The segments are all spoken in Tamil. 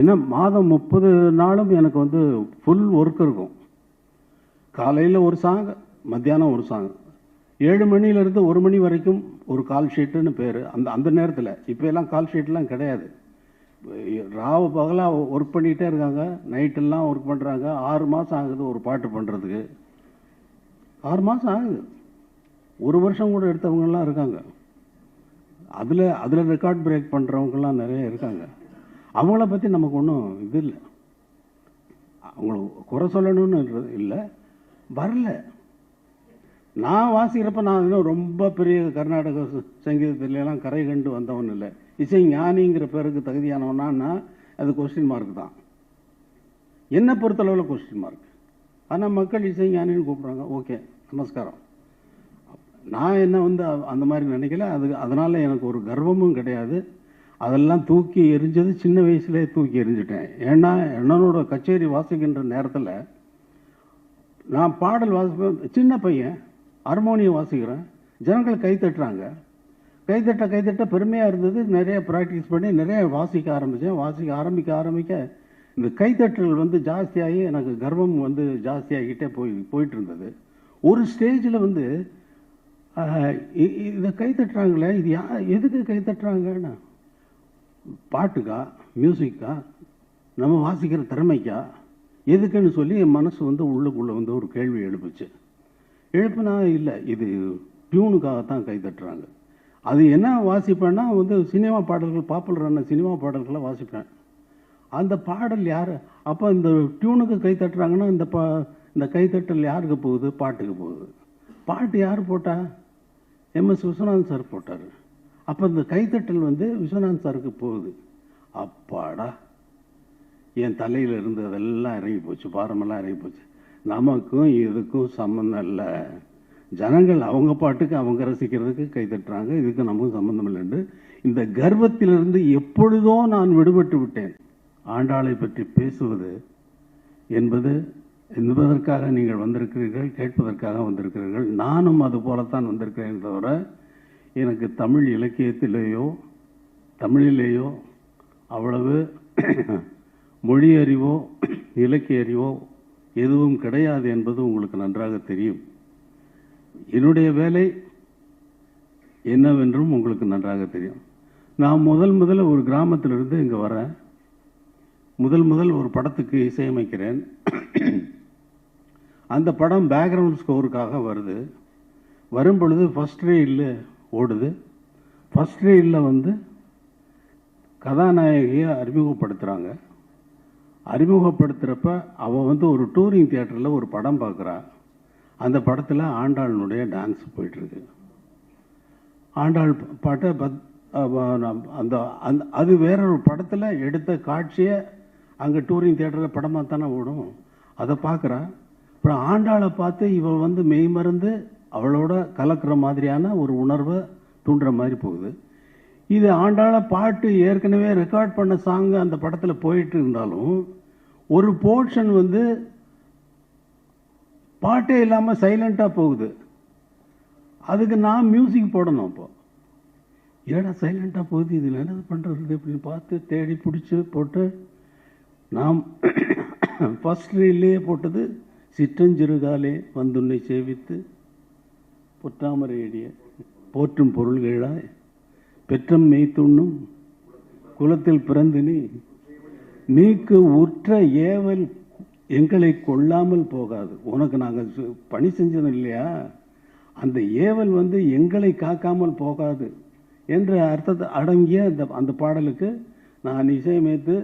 ஏன்னா மாதம் முப்பது நாளும் எனக்கு வந்து ஃபுல் ஒர்க் இருக்கும். காலையில் ஒரு சாங் மத்தியானம் ஒரு சாங் ஏழு மணிலேருந்து ஒரு மணி வரைக்கும் ஒரு கால் ஷீட்டுன்னு பேர். அந்த அந்த நேரத்தில். இப்போ எல்லாம் கால் ஷீட்லாம் கிடையாது. ராவு பகலாக ஒர்க் பண்ணிகிட்டே இருக்காங்க. நைட்டெல்லாம் ஒர்க் பண்ணுறாங்க ஆறு மாதம் ஆகுது ஒரு பாட்டு பண்ணுறதுக்கு ஆறு மாதம் ஆகுது. ஒரு வருஷம் கூட எடுத்தவங்கலாம் இருக்காங்க. அதில் அதில் ரெக்கார்ட் பிரேக் பண்ணுறவங்கலாம் நிறைய இருக்காங்க. அவங்கள பற்றி நமக்கு ஒன்றும் இது இல்லை. அவங்கள குறை சொல்லணும்னு இல்லை வரல. நான் வாசிக்கிறப்ப நான் இன்னும் ரொம்ப பெரிய கர்நாடக சங்கீதத்துலலாம் கரை கண்டு வந்தவன் இல்லை. இசை ஞானிங்கிற பேருக்கு தகுதியானவனா அது கொஸ்டின் மார்க் தான். என்னை பொறுத்தளவில் கொஸ்டின் மார்க் ஆனால் மக்கள் இசை ஞானின்னு கூப்பிட்றாங்க. ஓகே நமஸ்காரம். நான் என்ன வந்து அந்த மாதிரி நினைக்கல. அது அதனால் எனக்கு ஒரு கர்வமும் கிடையாது. அதெல்லாம் தூக்கி எரிஞ்சது சின்ன வயசுலேயே தூக்கி எரிஞ்சிட்டேன். ஏன்னா என்னோட கச்சேரி வாசிக்கின்ற நேரத்தில் நான் பாடல் வாசிப்பேன். சின்ன பையன் ஹார்மோனியம் வாசிக்கிறேன். ஜனங்கள் கை தட்டுறாங்க. கைத்தட்ட கைத்தட்ட பெருமையாக இருந்தது. நிறைய ப்ராக்டிஸ் பண்ணி நிறைய வாசிக்க ஆரம்பித்தேன் வாசிக்க ஆரம்பிக்க ஆரம்பிக்க இந்த கைத்தட்டல் வந்து ஜாஸ்தியாகி எனக்கு கர்வம் வந்து ஜாஸ்தியாகிட்டே போய் போயிட்டு இருந்தது ஒரு ஸ்டேஜில் வந்து இதை கைத்தட்டுறாங்களே இது யா எதுக்கு கைத்தட்டுறாங்கன்னா பாட்டுக்கா மியூசிக்கா நம்ம வாசிக்கிற திறமைக்கா எதுக்குன்னு சொல்லி என் மனசு வந்து உள்ளுக்குள்ளே வந்து ஒரு கேள்வி எழுப்புச்சு. எழுப்புனா இல்லை இது டியூனுக்காகத்தான் கை தட்டுறாங்க. அது என்ன வாசிப்பேன்னா வந்து சினிமா பாடல்கள் பாப்புலரான சினிமா பாடல்களை வாசிப்பேன். அந்த பாடல் யார்? அப்போ இந்த டியூனுக்கு கை தட்டுறாங்கன்னா இந்த பா இந்த கைத்தட்டல் யாருக்கு போகுது? பாட்டுக்கு போகுது. பாட்டு யார் போட்டா? எம்எஸ் விஸ்வநாதன் சார் போட்டார். அப்போ இந்த கைத்தட்டல் வந்து விஸ்வநாதன் சாருக்கு போகுது. அப்பாடா. என் தலையில் இருந்து அதெல்லாம் இறங்கி போச்சு. பாரமெல்லாம் இறங்கி போச்சு. நமக்கும் இதுக்கும் சம்மந்தம் இல்லை. ஜனங்கள் அவங்க பாட்டுக்கு அவங்க ரசிக்கிறதுக்கு கைத்தட்டுறாங்க இதுக்கு நமக்கும் சம்மந்தம் இல்லைண்டு இந்த கர்வத்திலிருந்து எப்பொழுதோ நான் விடுபட்டு விட்டேன். ஆண்டாளை பற்றி பேசுவது என்பது என்பதற்காக நீங்கள் வந்திருக்கிறீர்கள் கேட்பதற்காக வந்திருக்கிறீர்கள். நானும் அது போலத்தான் வந்திருக்கிறேன் தவிர எனக்கு தமிழ் இலக்கியத்திலேயோ தமிழிலேயோ அவ்வளவு மொழி அறிவோ இலக்கிய அறிவோ எதுவும் கிடையாது என்பது உங்களுக்கு நன்றாக தெரியும். என்னுடைய வேலை என்னவென்றும் உங்களுக்கு நன்றாக தெரியும். நான் முதல் முதல்ல ஒரு கிராமத்திலிருந்து இங்கே வரேன் முதல் முதல் ஒரு படத்துக்கு இசையமைக்கிறேன். அந்த படம் பேக்ரவுண்ட் ஸ்கோருக்காக வருது. வரும் பொழுது ஃபஸ்ட் இல்லை ஓடுது. ஃபஸ்ட் ரீடில் வந்து கதாநாயகியை அறிமுகப்படுத்துகிறாங்க அறிமுகப்படுத்துகிறப்ப அவள் வந்து ஒரு டூரிங் தியேட்டரில் ஒரு படம் பார்க்குறா. அந்த படத்தில் ஆண்டாளனுடைய டான்ஸ் போயிட்டுருக்கு. ஆண்டாள் பாட்டை பத் அந்த அந்த அது வேற ஒரு படத்தில் எடுத்த காட்சியை அங்கே டூரிங் தியேட்டரில் படமாக தானே ஓடும். அதை பார்க்குறா. அப்புறம் ஆண்டாளை பார்த்து இவள் வந்து மெய்மறந்து அவளோட கலக்கிற மாதிரியான ஒரு உணர்வை தூண்டுற மாதிரி போகுது. இது ஆண்டாள பாட்டு ஏற்கனவே ரெக்கார்ட் பண்ண சாங் அந்த படத்தில் போயிட்டு இருந்தாலும் ஒரு போர்ஷன் வந்து பாட்டே இல்லாமல் சைலண்ட்டாக போகுது. அதுக்கு நான் மியூசிக் போடணும் அப்போ. ஏடா சைலண்ட்டாக போகுது? இதில் என்ன பண்ணுறது அப்படின்னு பார்த்து தேடி பிடிச்சி போட்டு நாம் ஃபஸ்ட் ரீல்லையே போட்டது சிற்றஞ்சிறுகாலே வந்துன்னை சேவித்து பொற்றாமரையடிய போற்றும் பொருள்களாய் பெற்றம் மெய்த்துண்ணும் குலத்தில் பிறந்து நீ. நீக்கு உற்ற ஏவல் எங்களை கொள்ளாமல் போகாது. உனக்கு நாங்கள் பணி செஞ்சது இல்லையா? அந்த ஏவல் வந்து எங்களை காக்காமல் போகாது என்ற அர்த்தத்தை அடங்கிய அந்த அந்த பாடலுக்கு நான் இசையமைத்து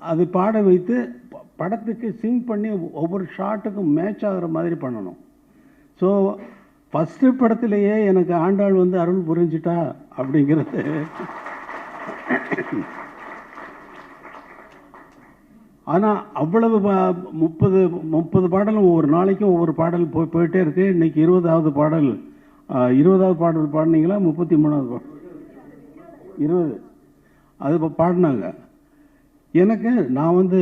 அது பாட வைத்து ப- படத்துக்கு சிங் பண்ணி ஒவ்வொரு ஷாட்டுக்கும் மேட்ச் ஆகிற மாதிரி பண்ணணும். ஸோ ஃபஸ்ட்டு படத்திலேயே எனக்கு ஆண்டாள் வந்து அருள் புரிஞ்சிட்டா அப்படிங்கிறது. ஆனால் அவ்வளவு முப்பது முப்பது பாடலும் ஒவ்வொரு நாளைக்கும் ஒவ்வொரு பாடல் போய் போயிட்டே இருக்கு. இன்னைக்கு இருபதாவது பாடல். இருபதாவது பாடல் பாடினீங்களா? முப்பத்தி மூணாவது பாடல் இருபது. அது இப்போ பாடினாங்க. எனக்கு நான் வந்து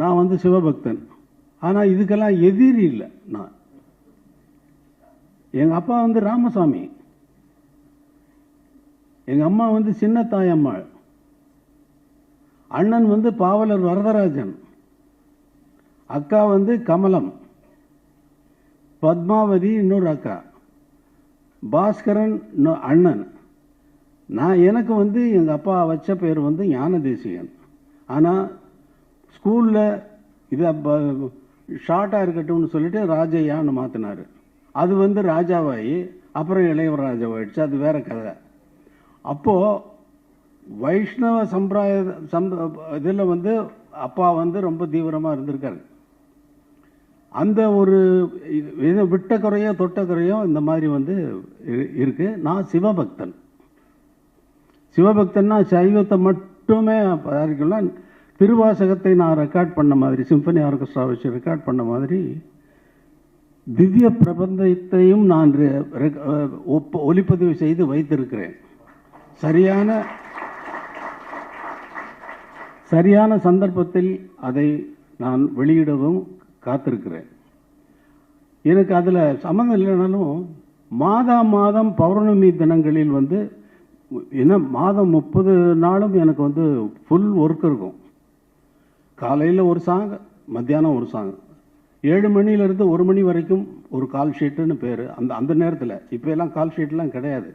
நான் வந்து சிவபக்தன். ஆனால் இதுக்கெல்லாம் எதிரி இல்லை நான். எங்கள் அப்பா வந்து ராமசாமி. எங்கள் அம்மா வந்து சின்ன தாயம்மாள். அண்ணன் வந்து பாவலர் வரதராஜன். அக்கா வந்து கமலம். பத்மாவதி இன்னொரு அக்கா. பாஸ்கரன் அண்ணன். நான் எனக்கு வந்து எங்கள் அப்பா வச்ச பேர் வந்து ஞான தேசிகன் ஆனால் ஸ்கூலில் இதை ஷார்ட்டாக இருக்கட்டும்னு சொல்லிட்டு ராஜையான்னு மாற்றினார் அது வந்து ராஜாவாயி அப்புறம் இளையவர் ராஜாவாயிடுச்சு. அது வேற கதை. அப்போது வைஷ்ணவ சம்பிராய சம் இதில் வந்து அப்பா வந்து ரொம்ப தீவிரமாக இருந்திருக்காரு. அந்த ஒரு இது விட்ட குறையோ தொட்ட குறையோ இந்த மாதிரி வந்து இருக்குது நான் சிவபக்தன். சிவபக்தன்னா சைவத்தை மட்டுமே தயாரிக்கலாம் திருவாசகத்தை நான் ரெக்கார்ட் பண்ண மாதிரி சிம்பனி ஆர்கெஸ்ட்ரா வச்சு ரெக்கார்ட் பண்ண மாதிரி திவ்ய பிரபந்தத்தையும் நான் ரெ- uh, ஒப்ப- செய்து வைத்திருக்கிறேன். சரியான சரியான சந்தர்ப்பத்தில் அதை நான் வெளியிடவும் காத்திருக்கிறேன். எனக்கு அதில் சம்மந்தம் இல்லைனாலும் மாதா மாதம் பௌர்ணமி தினங்களில் வந்து என்ன மாதம் முப்பது நாளும் எனக்கு வந்து ஃபுல் ஒர்க் இருக்கும். காலையில் ஒரு சாங் மத்தியானம் ஒரு சாங் ஏழு மணிலேருந்து ஒரு மணி வரைக்கும் ஒரு கால் ஷீட்டுன்னு பேர். அந்த அந்த நேரத்தில். இப்போ எல்லாம் கால் ஷீட்லாம் கிடையாது.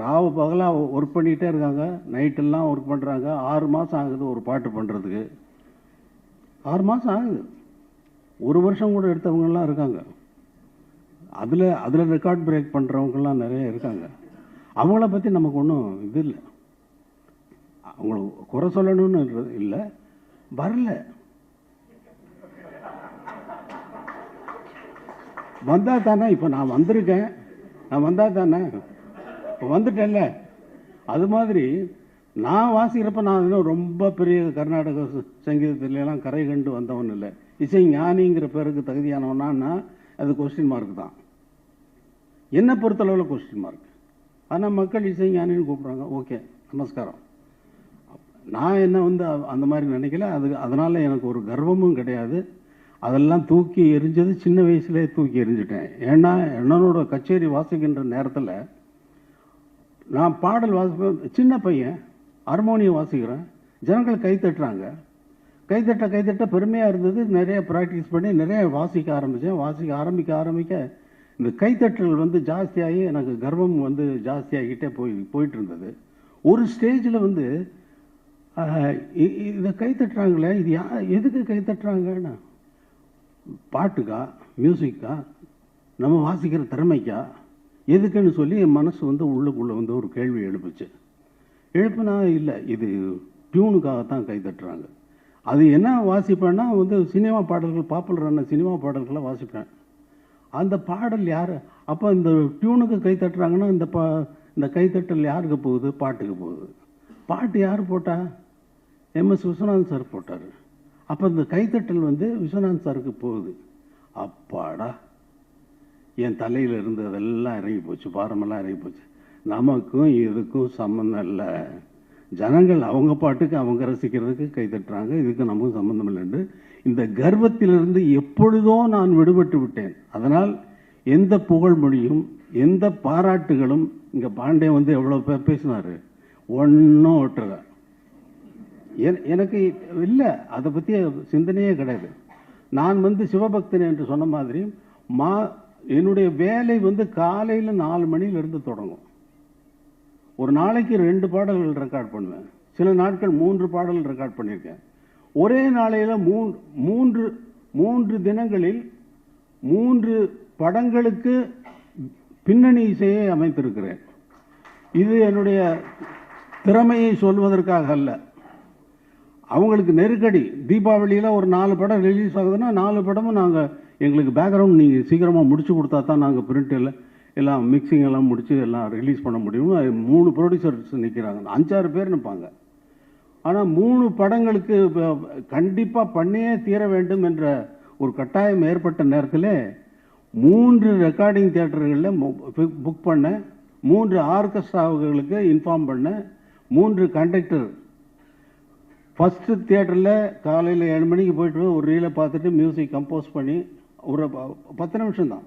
ராவ பகலாக ஒர்க் பண்ணிகிட்டே இருக்காங்க. நைட்டெல்லாம் ஒர்க் பண்ணுறாங்க ஆறு மாதம் ஆகுது ஒரு பாட்டு பண்ணுறதுக்கு ஆறு மாதம் ஆகுது. ஒரு வருஷம் கூட எடுத்தவங்கலாம் இருக்காங்க. அதில் அதில் ரெக்கார்ட் பிரேக் பண்ணுறவங்கலாம் நிறைய இருக்காங்க. அவங்கள பற்றி நமக்கு ஒன்றும் இது இல்லை. அவங்கள குறை சொல்லணும்னு இல்லை. வரல. வந்தா தானே இப்போ நான் வந்திருக்கேன். நான் வந்தா தானே? இப்போ வந்துட்டேன்ல. அது மாதிரி நான் வாசிக்கிறப்ப நான் இன்னும் ரொம்ப பெரிய கர்நாடக சங்கீதத்துலலாம் கரை கண்டு வந்தவன் இல்லை. இசை ஞானிங்கிற பேருக்கு தகுதியானவனா அது கொஸ்டின் மார்க் தான். என்னை பொறுத்தளவில் கொஸ்டின் மார்க் ஆனால் மக்கள் இசை ஞானின்னு கூப்பிட்றாங்க. ஓகே நமஸ்காரம். நான் என்ன வந்து அந்த மாதிரி நினைக்கல. அது அதனால் எனக்கு ஒரு கர்வமும் கிடையாது. அதெல்லாம் தூக்கி எரிஞ்சது சின்ன வயசுலேயே தூக்கி எரிஞ்சிட்டேன் ஏன்னா என்னோட கச்சேரி வாசிக்கின்ற நேரத்தில் நான் பாடல் வாசிப்பேன் சின்ன பையன் ஹார்மோனியம் வாசிக்கிறேன். ஜனங்கள் கை தட்டுறாங்க. கைத்தட்ட கைத்தட்ட பெருமையாக இருந்தது. நிறைய ப்ராக்டிஸ் பண்ணி நிறைய வாசிக்க ஆரம்பித்தேன் வாசிக்க ஆரம்பிக்க ஆரம்பிக்க இந்த கைத்தட்டல் வந்து ஜாஸ்தியாகி எனக்கு கர்வம் வந்து ஜாஸ்தியாகிட்டே போய் போயிட்டு இருந்தது. ஒரு ஸ்டேஜில் வந்து இதை கைத்தட்டுறாங்களே இது யா எதுக்கு கைத்தட்டுறாங்கன்னா பாட்டுக்கா மியூசிக்கா நம்ம வாசிக்கிற திறமைக்கா? எதுக்குன்னு சொல்லி என் மனசு வந்து உள்ளுக்குள்ளே வந்து ஒரு கேள்வி எழுப்புச்சு. எழுப்புனா இல்லை இது டியூனுக்காகத்தான் கை தட்டுறாங்க. அது என்ன வாசிப்பேன்னா வந்து சினிமா பாடல்கள் பாப்புலரான சினிமா பாடல்களை வாசிப்பேன். அந்த பாடல் யார்? அப்போ இந்த டியூனுக்கு கை தட்டுறாங்கன்னா இந்த பா இந்த கைத்தட்டல் யாருக்கு போகுது? பாட்டுக்கு போகுது. பாட்டு யார் போட்டா? எம்எஸ் விஸ்வநாதன் சார் போட்டார். அப்போ இந்த கைத்தட்டல் வந்து விஸ்வநாதன் சாருக்கு போகுது. அப்பாடா. என் தலையில் இருந்து அதெல்லாம் இறங்கி போச்சு. பாரமெல்லாம் இறங்கி போச்சு. நமக்கும் இதுக்கும் சம்மந்தம் இல்லை. ஜனங்கள் அவங்க பாட்டுக்கு அவங்க ரசிக்கிறதுக்கு கைத்தட்டுறாங்க இதுக்கு நமக்கும் சம்மந்தம் இல்லைன்னு இந்த கர்வத்திலிருந்து எப்பொழுதோ நான் விடுபட்டு விட்டேன். அதனால் எந்த புகழ்மொழியும் எந்த பாராட்டுகளும் இங்கே பாண்டே வந்து எவ்வளோ பேர் பேசினார்? ஒன்றும் ஒட்டுற எனக்கு இல்லை. அதை பற்றி சிந்தனையே கிடையாது. நான் வந்து சிவபக்தன் என்று சொன்ன மாதிரி மா என்னுடைய வேலை வந்து காலையில் நாலு மணியிலிருந்து தொடங்கும். ஒரு நாளைக்கு ரெண்டு பாடல்கள் ரெக்கார்ட் பண்ணுவேன். சில நாட்கள் மூன்று பாடல்கள் ரெக்கார்ட் பண்ணியிருக்கேன். ஒரே நாளையில் மூன் மூன்று மூன்று தினங்களில் மூன்று படங்களுக்கு பின்னணி இசையை அமைத்திருக்கிறேன். இது என்னுடைய திறமையை சொல்வதற்காக அல்ல. அவங்களுக்கு நெருக்கடி. தீபாவளியில் ஒரு நாலு படம் ரிலீஸ் ஆகுதுன்னா நாலு படமும் நாங்கள் எங்களுக்கு பேக்ரவுண்ட் நீங்கள் சீக்கிரமாக முடிச்சு கொடுத்தா தான் நாங்கள் பிரிண்டில் எல்லாம் மிக்சிங் எல்லாம் முடித்து எல்லாம் ரிலீஸ் பண்ண முடியும். அது மூணு ப்ரொடியூசர்ஸ் நிற்கிறாங்க அஞ்சாறு பேர் நிற்பாங்க ஆனால் மூணு படங்களுக்கு கண்டிப்பாக பண்ணியே தீர வேண்டும் என்ற ஒரு கட்டாயம் ஏற்பட்ட நேரத்தில் மூன்று ரெக்கார்டிங் தியேட்டர்களில் புக் பண்ண மூன்று ஆர்கெஸ்ட்ராவுகளுக்கு இன்ஃபார்ம் பண்ணேன் மூன்று கண்டக்டர் ஃபஸ்ட்டு தியேட்டரில் காலையில் ஏழு மணிக்கு போயிட்டு ஒரு ரீலை பார்த்துட்டு மியூசிக் கம்போஸ் பண்ணி ஒரு பத்து நிமிஷம் தான்.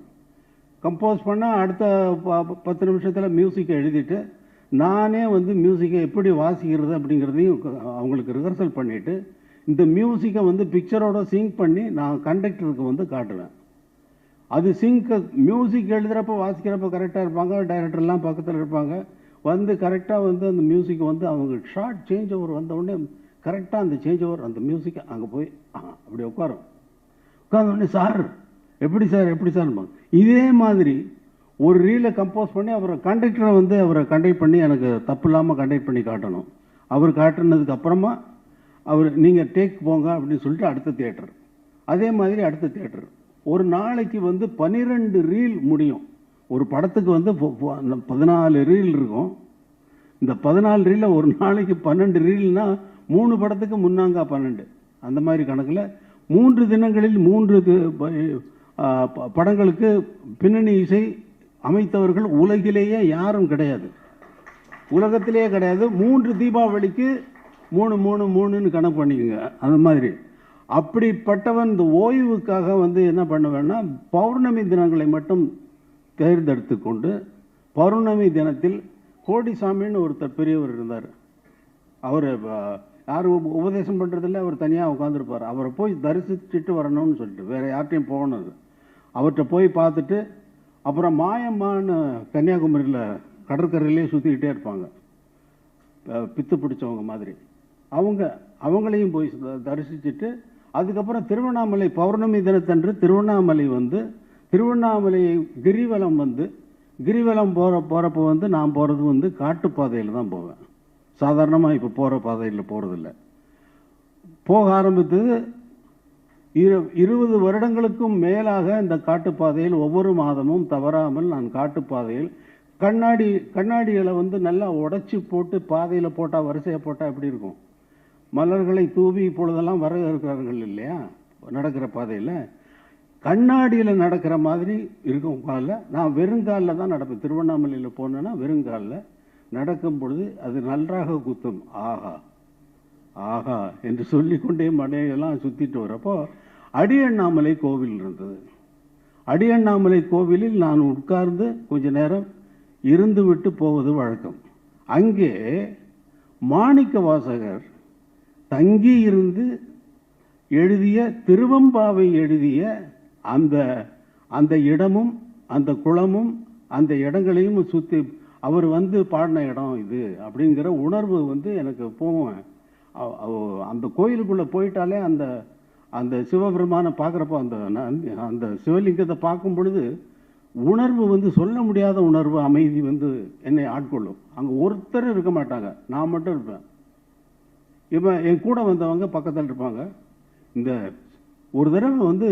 கம்போஸ் பண்ணால் அடுத்த ப- பத்து நிமிஷத்தில் மியூசிக்கை எழுதிட்டு நானே வந்து மியூசிக்கை எப்படி வாசிக்கிறது அப்படிங்கிறதையும் அவங்களுக்கு ரிஹர்சல் பண்ணிவிட்டு இந்த மியூசிக்கை வந்து பிக்சரோட சிங்க் பண்ணி நான் கண்டக்டருக்கு வந்து காட்டுவேன். அது சிங்க் மியூசிக் எழுதுகிறப்ப வாசிக்கிறப்ப கரெக்டாக இருப்பாங்க டைரக்டர்லாம் பக்கத்தில் இருப்பாங்க. வந்து கரெக்டாக வந்து அந்த மியூசிக் வந்து அவங்க ஷார்ட் சேஞ்ச் ஓவர் வந்த உடனே கரெக்டாக அந்த சேஞ்ச் ஓவர் அந்த மியூசிக் அங்கே போய் ஆ, அப்படி உட்காரும். உட்காந்தோடனே சார் எப்படி சார் எப்படி சார்? இதே மாதிரி ஒரு ரீலை கம்போஸ் பண்ணி அவரை கண்டக்டரை வந்து அவரை கண்டக்ட் பண்ணி எனக்கு தப்பு இல்லாமல் கண்டக்ட் பண்ணி காட்டணும். அவர் காட்டுனதுக்கு அப்புறமா அவர் நீங்கள் டேக் போங்க அப்படின்னு சொல்லிட்டு அடுத்த தியேட்டர் அதே மாதிரி அடுத்த தியேட்டர் ஒரு நாளைக்கு வந்து பன்னிரெண்டு ரீல் முடியும். ஒரு படத்துக்கு வந்து பதினாலு ரீல் இருக்கும். இந்த பதினாலு ரீலில் ஒரு நாளைக்கு பன்னெண்டு ரீல்னால் மூணு படத்துக்கு முன்னாங்கா பன்னெண்டு. அந்த மாதிரி கணக்கில் மூன்று தினங்களில் மூன்று தி- ப- படங்களுக்கு பின்னணி இசை அமைத்தவர்கள் உலகிலேயே யாரும் கிடையாது. உலகத்திலேயே கிடையாது. மூன்று தீபாவளிக்கு மூணு மூணு மூணுன்னு கணக்கு பண்ணிக்கோங்க. அந்த மாதிரி. அப்படிப்பட்டவன் இந்த ஓய்வுக்காக வந்து என்ன பண்ணுவேன்னா பௌர்ணமி தினங்களை மட்டும் தேர்ந்தெடுத்து கொண்டு பௌர்ணமி தினத்தில் கோடிசாமின்னு ஒருத்தர் பெரியவர் இருந்தார். அவர் யாரும் உபதேசம் பண்ணுறதில்ல அவர் தனியாக உட்காந்துருப்பார் அவரை போய் தரிசிச்சுட்டு வரணும்னு சொல்லிட்டு வேறு யார்ட்டையும் போகணும் அவர்கிட்ட போய் பார்த்துட்டு அப்புறம் மாயம்மான்னு கன்னியாகுமரியில் கடற்கரையிலே சுற்றிக்கிட்டே இருப்பாங்க. பித்து பிடிச்சவங்க மாதிரி. அவங்க அவங்களையும் போய் தரிசிச்சுட்டு அதுக்கப்புறம் திருவண்ணாமலை பௌர்ணமி தினத்தன்று திருவண்ணாமலை வந்து திருவண்ணாமலை கிரிவலம் வந்து கிரிவலம் போகிற போகிறப்ப வந்து நான் போகிறது வந்து காட்டுப்பாதையில் தான் போவேன். சாதாரணமாக இப்போ போகிற பாதையில் போகிறதில்ல போக ஆரம்பித்தது இரு இருபது வருடங்களுக்கும் மேலாக இந்த காட்டுப்பாதையில் ஒவ்வொரு மாதமும் தவறாமல் நான் காட்டுப்பாதையில் கண்ணாடி கண்ணாடிகளை வந்து நல்லா உடைச்சி போட்டு பாதையில் போட்டால் வரிசையாக போட்டால் எப்படி இருக்கும்? மலர்களை தூவி இப்பொழுதெல்லாம் வர இருக்கிறார்கள் இல்லையா? நடக்கிற பாதையில். கண்ணாடியில் நடக்கிற மாதிரி இருக்கும் காலில். நான் வெறுங்காலில் தான் நடப்பேன். திருவண்ணாமலையில் போனேன்னா வெறுங்காலில். நடக்கும் பொழுது அது நன்றாக குத்தும். ஆஹா. ஆஹா என்று சொல்லிக்கொண்டே மலையெல்லாம் சுற்றிட்டு வரப்போ அடியண்ணாமலை கோவில் இருந்தது. அடியண்ணாமலை கோவிலில் நான் உட்கார்ந்து கொஞ்ச நேரம் இருந்து விட்டு போவது வழக்கம். அங்கே மாணிக்க வாசகர் தங்கி இருந்து எழுதிய திருவம்பாவை எழுதிய அந்த அந்த இடமும் அந்த குளமும் அந்த இடங்களையும் சுற்றி அவர் வந்து பாடின இடம் இது அப்படிங்கிற உணர்வு வந்து எனக்கு போவேன். அந்த கோயிலுக்குள்ளே போயிட்டாலே அந்த அந்த சிவபெருமானை பார்க்குறப்போ அந்த அந்த சிவலிங்கத்தை பார்க்கும் பொழுது உணர்வு வந்து சொல்ல முடியாத உணர்வு அமைதி வந்து என்னை ஆட்கொள்ளும். அங்கே ஒருத்தர் இருக்க மாட்டாங்க. நான் மட்டும் இருப்பேன். இப்போ என் கூட வந்தவங்க பக்கத்தில் இருப்பாங்க. இந்த ஒரு தடவை வந்து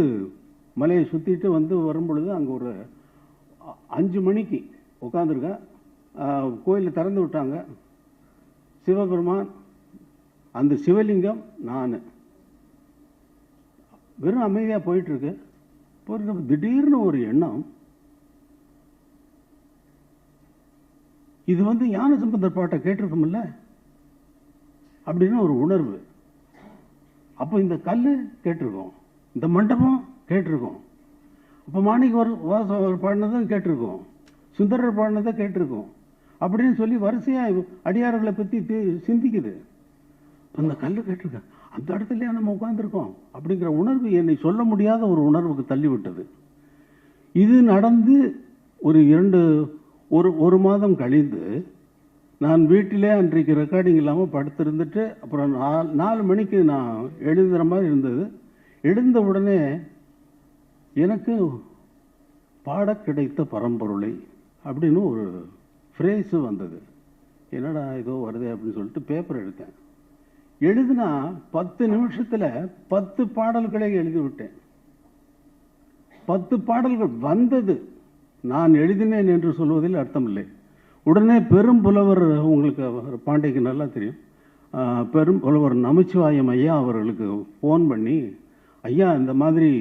மலையை சுற்றிட்டு வந்து வரும் பொழுது அங்கே ஒரு அஞ்சு மணிக்கு உட்காந்துருக்கேன் கோயிலில் திறந்து விட்டாங்க. சிவபெருமான் அந்த சிவலிங்கம் நான். வெறும் அமைதியாக போயிட்டுருக்கு. போயிட்டு திடீர்னு ஒரு எண்ணம். இது வந்து ஞான சம்பந்தர் பாட்டை கேட்டிருக்கோம்ல? அப்படின்னு ஒரு உணர்வு. அப்போ இந்த கல் கேட்டிருக்கோம். இந்த மண்டபம் கேட்டிருக்கோம். அப்போ மாணிக்க ஒரு வாச பாடினதும் கேட்டிருக்கோம். சுந்தரர் பாடினதை கேட்டிருக்கோம். அப்படின்னு சொல்லி வரிசையாக அடியார்களை பற்றி சிந்திக்குது. அந்த கல் கேட்டிருக்கேன் அந்த இடத்துலயே நம்ம உட்காந்துருக்கோம் அப்படிங்கிற உணர்வு என்னை சொல்ல முடியாத ஒரு உணர்வுக்கு தள்ளிவிட்டது. இது நடந்து ஒரு இரண்டு ஒரு ஒரு மாதம் கழிந்து நான் வீட்டிலே அன்றைக்கு ரெக்கார்டிங் இல்லாமல் படுத்திருந்துட்டு அப்புறம் நாலு நாலு மணிக்கு நான் எழுதுகிற மாதிரி இருந்தது. எழுந்த உடனே எனக்கு பாட கிடைத்த பரம்பொருளை அப்படின்னு ஒரு ஃப்ரேஸும் வந்தது. என்னடா ஏதோ வருதே அப்படின்னு சொல்லிட்டு பேப்பர் எடுத்தேன். எழுதுனா பத்து நிமிஷத்தில் பத்து பாடல்களை எழுதி விட்டேன் பத்து பாடல்கள் வந்தது. நான் எழுதினேன் என்று சொல்வதில் அர்த்தமில்லை. உடனே பெரும் புலவர் உங்களுக்கு அவர் பாண்டிக்கு நல்லா தெரியும். பெரும் புலவர் நமச்சிவாயம் ஐயா அவர்களுக்கு ஃபோன் பண்ணி ஐயா இந்த மாதிரி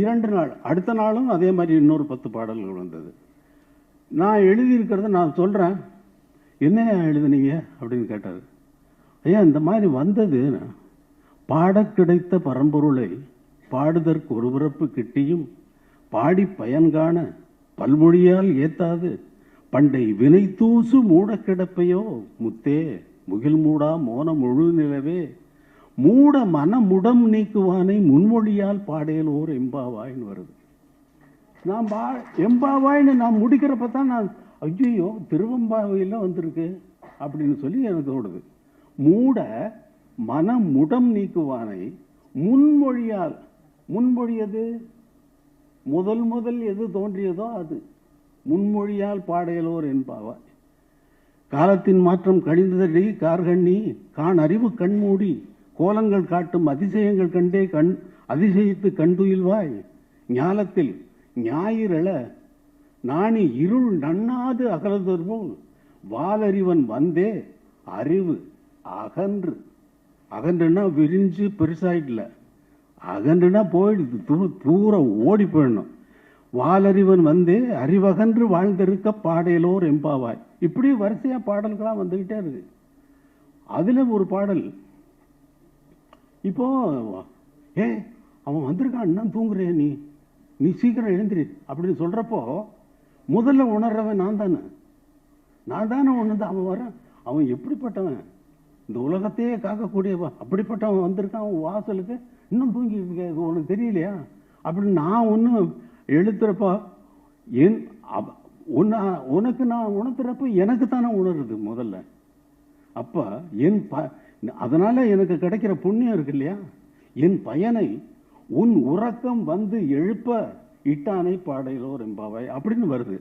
இரண்டு நாள் அடுத்த நாளும் அதே மாதிரி இன்னொரு பத்து பாடல்கள் வந்தது. நான் எழுதியிருக்கிறத நான் சொல்கிறேன் என்னையா எழுதுனீங்க? அப்படின்னு கேட்டார். ஐயா இந்த மாதிரி வந்தது பாடக் கிடைத்த பரம்பொருளை பாடுதற்கு ஒரு பிறப்பு கிட்டியும் பாடி பயன்காண பல்மொழியால் ஏத்தாது. பண்டை வினை தூசு மூட கிடப்பையோ? முத்தே முகில் மூடா மோன முழு நிலவே. மூட மனமுடம் நீக்குவானை முன்மொழியால் பாடையலோர் எம்பாவாயின்னு வருது. நான் பா எம்பாவாயின்னு நான் முடிக்கிறப்ப தான் நான் ஐயோ திருவெம்பாவையில் வந்திருக்கு அப்படின்னு சொல்லி எனக்கு தோடுது மூட மனமுடம் நீக்குவானை முன்மொழியால். முன்மொழியது முதல் முதல் எது தோன்றியதோ அது. முன்மொழியால் பாடையலோர் என்பாவாய். காலத்தின் மாற்றம் கழிந்ததடி கார்கண்ணி கான் அறிவு கண்மூடி கோலங்கள் காட்டும் அதிசயங்கள் கண்டே கண் அதிசயித்து கண்டுயில்வாய் ஞாலத்தில் ஞாயிறல நாணி இருள் நன்னாது அகலதொரு வாலறிவன் வந்தே அறிவு அகன்று. அகன்றுனா விரிஞ்சு பெருசாயிடல அகன்றுனா போயிடுது தூ தூரம் ஓடி போயிடணும். வாலறிவன் வந்து அறிவகன்று வாழ்ந்திருக்க பாடையலோர் எம்பாவாய். இப்படி வரிசையாக பாடல்களாக வந்துக்கிட்டே இருக்கு. அதுல ஒரு பாடல் இப்போ ஏ அவன் வந்திருக்கான் இன்னும் தூங்குறேன் நீ? நீ சீக்கிரம் எழுந்திரி. அப்படின்னு சொல்கிறப்போ முதல்ல உணர்றவன் நான் தானே. நான் தானே உணர்ந்து அவன் வரான் அவன் எப்படிப்பட்டவன்? இந்த உலகத்தையே காக்கக்கூடியவன். அப்படிப்பட்டவன் வந்திருக்கான் அவன் வாசலுக்கு. இன்னும் தூங்கி உனக்கு தெரியலையா? அப்படின்னு நான் ஒன்று எழுத்துறப்போ என் அவ- உன்னை உனக்கு நான் உணர்த்துறப்ப எனக்கு தானே உணருது முதல்ல. அப்போ என் ப அதனால் எனக்கு கிடைக்கிற புண்ணியம் இருக்கு இல்லையா? என் பயனை உன் உறக்கம் வந்து எழுப்ப இட்டானை பாடையிலோ ரெம்பாவை அப்படின்னு வருது.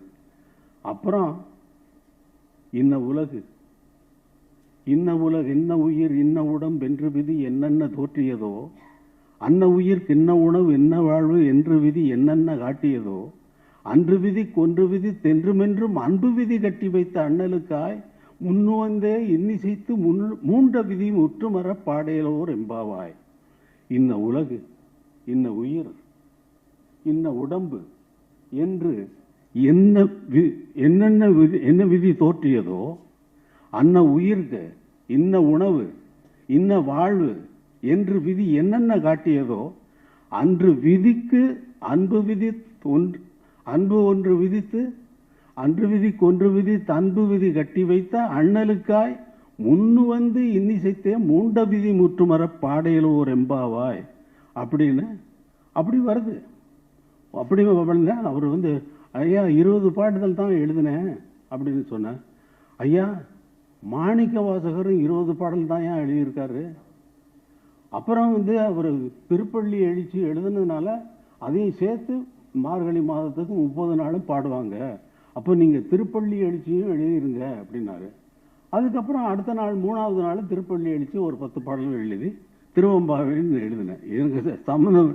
அப்புறம் இன்ன உலகு இன்ன உலகு இன்ன உயிர் இன்ன உடம்பு என்று விதி என்னென்ன தோற்றியதோ அன்ன உயிர்க்கு இன்ன உணவு என்ன வாழ்வு என்று விதி என்னென்ன காட்டியதோ அன்று விதி கொன்று விதி தென்றுமென்றும் அன்பு விதி கட்டி வைத்த அண்ணலுக்காய் முன்னுவந்தே இன்னிசைத்து முன் மூன்ற விதி முற்றுமர பாடையலோர் எம்பாவாய் இந்த உலகு இன்ன உயிர் இன்ன உடம்பு என்று என்ன வி- என்னென்ன விதி என்ன விதி தோற்றியதோ அன்ன உயிர்க்கு இன்ன உணவு இன்ன வாழ்வு என்று விதி என்னென்ன காட்டியதோ அன்று விதிக்கு அன்பு விதி ஒன்று அன்பு ஒன்று விதித்து அன்று விதிக்கு ஒன்று விதித்து அன்பு விதி கட்டி வைத்த அண்ணலுக்காய் முன்னு வந்து இன்னிசைத்தே மூண்ட விதி முற்றுமர பாடையில் ஓர் எம்பாவாய். அப்படின்னு அப்படி வருது. அப்படி வந்தா அவர் வந்து ஐயா இருபது பாட்டுதல் தான் எழுதினேன் அப்படின்னு சொன்னேன் ஐயா மாணிக்க வாசகரும் இருபது பாடல் தான் ஏன் எழுதியிருக்காரு? அப்புறம் வந்து அவர் திருப்பள்ளி எழுச்சி எழுதுனதுனால அதையும் சேர்த்து மார்கழி மாதத்துக்கு முப்பது நாளும் பாடுவாங்க. அப்போ நீங்கள் திருப்பள்ளி எழுச்சியும் எழுதிருங்க அப்படின்னாரு. அதுக்கப்புறம் அடுத்த நாள் மூணாவது நாள் திருப்பள்ளி எழுச்சி ஒரு பத்து பாடல்கள் எழுதி திருவம்பாவின்னு எழுதினேன். எனக்கு சம்மந்தம்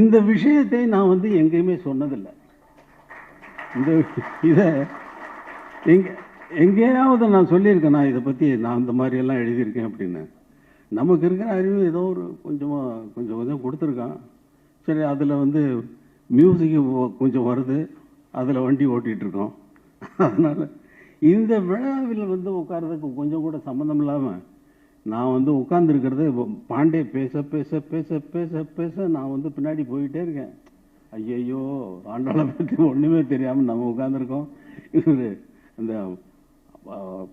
இந்த விஷயத்தை நான் வந்து எங்கேயுமே சொன்னதில்லை. இந்த இதை எங்க எங்கேயாவது நான் சொல்லியிருக்கேன் நான் இதை பற்றி நான் இந்த மாதிரியெல்லாம் எழுதியிருக்கேன் அப்படின்னு. நமக்கு இருக்கிற அறிவு ஏதோ ஒரு கொஞ்சமாக கொஞ்சம் கொஞ்சம் கொடுத்துருக்கான். சரி அதில் வந்து மியூசிக்கு கொஞ்சம் வருது. அதில் வண்டி ஓட்டிகிட்ருக்கோம். அதனால் இந்த விழாவில் வந்து உட்கார்றதுக்கு கொஞ்சம் கூட சம்மந்தம் இல்லாமல் நான் வந்து உட்காந்துருக்கிறது பாண்டே பேச பேச பேச பேச பேச நான் வந்து பின்னாடி போயிட்டே இருக்கேன். ஐயையோ ஆண்டாளை பற்றி ஒன்றுமே தெரியாமல் நம்ம உட்காந்துருக்கோம் இவர் இந்த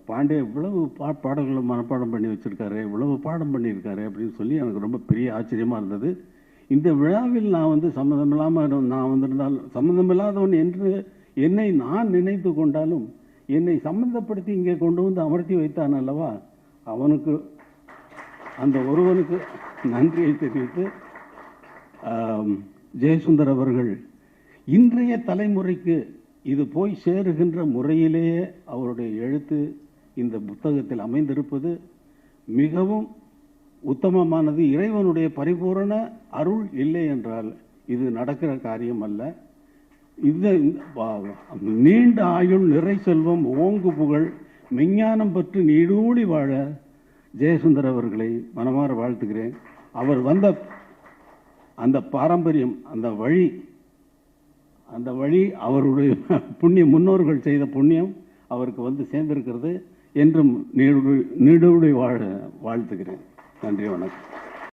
பாண்டே இவ்வளவு பா பாடல்களை மனப்பாடம் பண்ணி வச்சுருக்காரு இவ்வளவு பாடம் பண்ணியிருக்காரு அப்படின்னு சொல்லி எனக்கு ரொம்ப பெரிய ஆச்சரியமாக இருந்தது. இந்த விழாவில் நான் வந்து சம்மந்தமில்லாமல் நான் வந்திருந்தால் சம்மந்தமில்லாதவன் என்று என்னை நான் நினைத்து கொண்டாலும் என்னை சம்மந்தப்படுத்தி இங்கே கொண்டு வந்து அமர்த்தி வைத்தான் அல்லவா? அவனுக்கு அந்த ஒருவனுக்கு நன்றியை தெரிவித்து ஜெயசுந்தர் அவர்கள் இன்றைய தலைமுறைக்கு இது போய் சேருகின்ற முறையிலேயே அவருடைய எழுத்து இந்த புத்தகத்தில் அமைந்திருப்பது மிகவும் உத்தமமானது. இறைவனுடைய பரிபூரண அருள் இல்லை என்றால் இது நடக்கிற காரியம் அல்ல. இந்த நீண்ட ஆயுள் நிறை செல்வம் ஓங்கு புகழ் விஞ்ஞானம் பற்றி நீடூழி வாழ ஜெயசுந்தர் அவர்களை மனமாற வாழ்த்துகிறேன். அவர் வந்த அந்த பாரம்பரியம் அந்த வழி அந்த வழி அவருடைய புண்ணிய முன்னோர்கள் செய்த புண்ணியம் அவருக்கு வந்து சேர்ந்திருக்கிறது என்றும் நீடு நீடூழி வாழ வாழ்த்துகிறேன். நன்றி வணக்கம்.